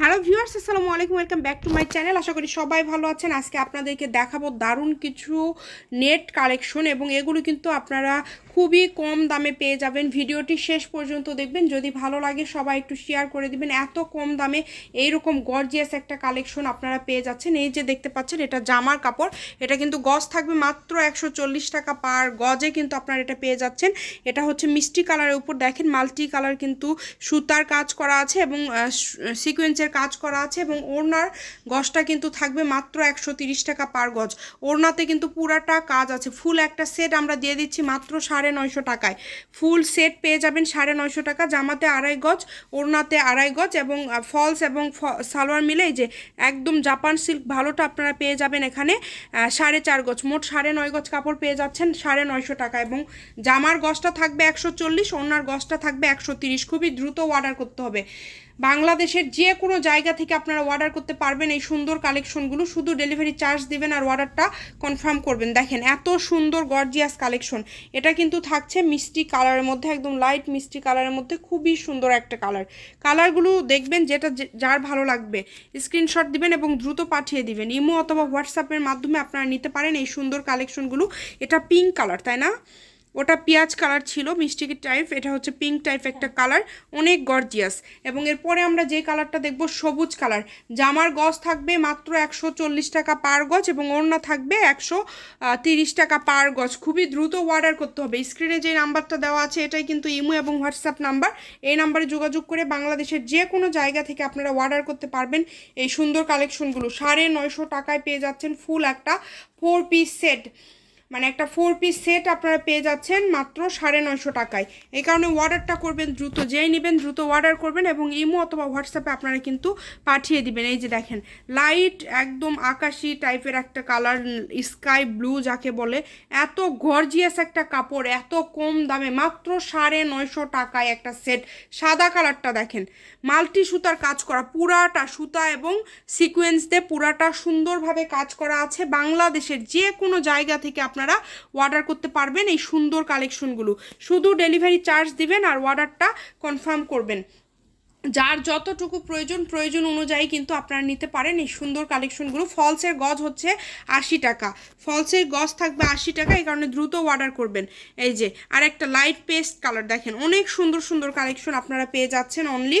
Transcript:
Hello viewers, আসসালামু আলাইকুম, welcome back to my channel. আশা করি সবাই ভালো আছেন। আজকে আপনাদেরকে দেখাবো দারুণ কিছু নেট কালেকশন এবং এগুলো কিন্তু আপনারা খুবই কম দামে পেয়ে যাবেন। ভিডিওটি শেষ পর্যন্ত দেখবেন। যদি ভালো লাগে সবাই একটু শেয়ার করে দিবেন। এত কম দামে এইরকম গর্জিয়াস একটা কালেকশন আপনারা পেয়ে যাচ্ছেন। এই যে দেখতে পাচ্ছেন, এটা জামার কাপড়। এটা কিন্তু গজ থাকবে মাত্র একশো চল্লিশ টাকা পার গজে কিন্তু আপনারা এটা পেয়ে যাচ্ছেন। এটা হচ্ছে মিষ্টি কালারের উপর। দেখেন, মাল্টি কালার কিন্তু সুতার কাজ করা আছে এবং সিকোয়েন্সের কাজ করা আছে এবং ওড়নার গজটা কিন্তু থাকবে মাত্র একশো টাকা পার গজ। ওড়নাতে কিন্তু পুরাটা কাজ আছে। ফুল একটা সেট আমরা দিয়ে দিচ্ছি মাত্র সাড়ে নয়শো টাকায়। ফুল সেট পেয়ে যাবেন সাড়ে নয়শো টাকা। জামাতে আড়াই গজ, ওড়নাতে আড়াই গজ এবং ফলস এবং সালোয়ার মিলে এই যে একদম জাপান সিল্ক ভালোটা আপনারা পেয়ে যাবেন এখানে সাড়ে চার গজ। মোট সাড়ে নয় গজ কাপড় পেয়ে যাচ্ছেন সাড়ে নয়শো টাকা এবং জামার গজটা থাকবে একশো চল্লিশ, ওড়নার গজটা থাকবে একশো তিরিশ। খুবই দ্রুত অর্ডার করতে হবে। বাংলাদেশের যে কোনো জায়গা থেকে আপনারা অর্ডার করতে পারবেন এই সুন্দর কালেকশনগুলো শুধু ডেলিভারি চার্জ দিবেন আর অর্ডারটা কনফার্ম করবেন। দেখেন, এত সুন্দর গর্জিয়াস কালেকশন এটা কিন্তু থাকছে মিষ্টি কালারের মধ্যে, একদম লাইট মিষ্টি কালারের মধ্যে, খুবই সুন্দর একটা কালার কালারগুলো দেখবেন যেটা যার ভালো লাগবে স্ক্রিনশট দিবেন এবং দ্রুত পাঠিয়ে দিবেন। ইমো অথবা হোয়াটসঅ্যাপের মাধ্যমে আপনারা নিতে পারেন এই সুন্দর কালেকশনগুলো এটা পিঙ্ক কালার তাই না? ওটা পেঁয়াজ কালার ছিল, মিষ্টি টাইপ এটা হচ্ছে পিঙ্ক টাইপ একটা কালার অনেক গর্জিয়াস এবং এরপরে আমরা যে কালারটা দেখব, সবুজ কালার জামার গজ থাকবে মাত্র একশো চল্লিশ টাকা পার গজ এবং ওড়না থাকবে একশো তিরিশ টাকা পার গজ। খুবই দ্রুত অর্ডার করতে হবে। স্ক্রিনে যে নাম্বারটা দেওয়া আছে, এটাই কিন্তু ইমো এবং হোয়াটসঅ্যাপ নাম্বার এই নাম্বারে যোগাযোগ করে বাংলাদেশের যে কোনো জায়গা থেকে আপনারা অর্ডার করতে পারবেন এই সুন্দর কালেকশনগুলো সাড়ে নয়শো টাকায় পেয়ে যাচ্ছেন ফুল একটা ফোর পিস সেট মানে একটা ফোর পিস সেট আপনারা পেয়ে যাচ্ছেন মাত্র সাড়ে নয়শো টাকায়। এই কারণে অর্ডারটা করবেন, দ্রুত যেই নেবেন দ্রুত অর্ডার করবেন এবং ইমো অথবা হোয়াটসঅ্যাপে আপনারা কিন্তু পাঠিয়ে দিবেন। এই যে দেখেন লাইট একদম আকাশি টাইপের একটা কালার স্কাই ব্লু যাকে বলে, এত গর্জিয়াস একটা কাপড়, এত কম দামে মাত্র সাড়ে নয়শো টাকায় একটা সেট সাদা কালারটা দেখেন, মাল্টি সুতার কাজ করা, পুরাটা সুতা এবং সিকোয়েন্স দিয়ে পুরাটা সুন্দরভাবে কাজ করা আছে বাংলাদেশের যে কোনো জায়গা থেকে আপনারা অর্ডার করতে পারবেন এই সুন্দর কালেকশনগুলো শুধু ডেলিভারি চার্জ দিবেন আর অর্ডারটা কনফার্ম করবেন। যার যতটুকু প্রয়োজন প্রয়োজন অনুযায়ী কিন্তু আপনারা নিতে পারেন এই সুন্দর কালেকশনগুলো ফলসের গজ হচ্ছে আশি টাকা। ফলসের গজ থাকবে আশি টাকা, এই কারণে দ্রুত অর্ডার করবেন। এই যে আর একটা লাইট পেস্ট কালার দেখেন। অনেক সুন্দর সুন্দর কালেকশন আপনারা পেয়ে যাচ্ছেন অনলি